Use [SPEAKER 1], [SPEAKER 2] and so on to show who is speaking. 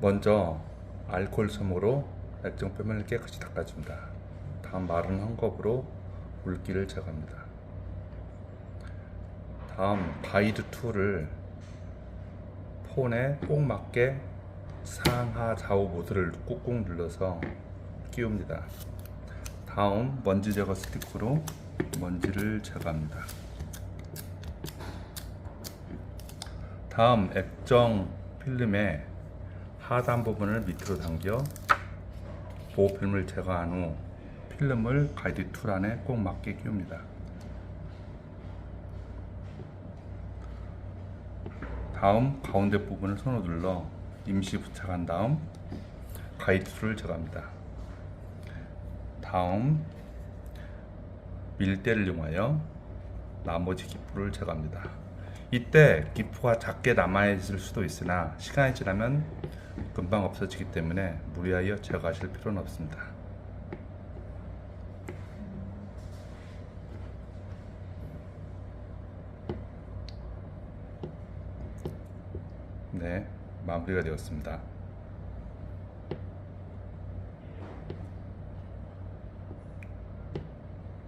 [SPEAKER 1] 먼저 알코올 솜으로 액정 표면을 깨끗이 닦아줍니다. 다음 마른 헝겊으로 물기를 제거합니다. 다음 가이드 툴을 폰에 꼭 맞게 상하 좌우 모드를 꾹꾹 눌러서 끼웁니다. 다음 먼지 제거 스티커로 먼지를 제거합니다. 다음 액정 필름의 하단 부분을 밑으로 당겨 보호필름을 제거한 후 필름을 가이드 툴 안에 꼭 맞게 끼웁니다. 다음 가운데 부분을 손으로 눌러 임시 부착한 다음 가이드 툴을 제거합니다. 다음 밀대를 이용하여 나머지 기포를 제거합니다. 이때 기포가 작게 남아있을 수도 있으나 시간이 지나면 금방 없어지기 때문에 무리하여 제거하실 필요는 없습니다. 네, 마무리가 되었습니다.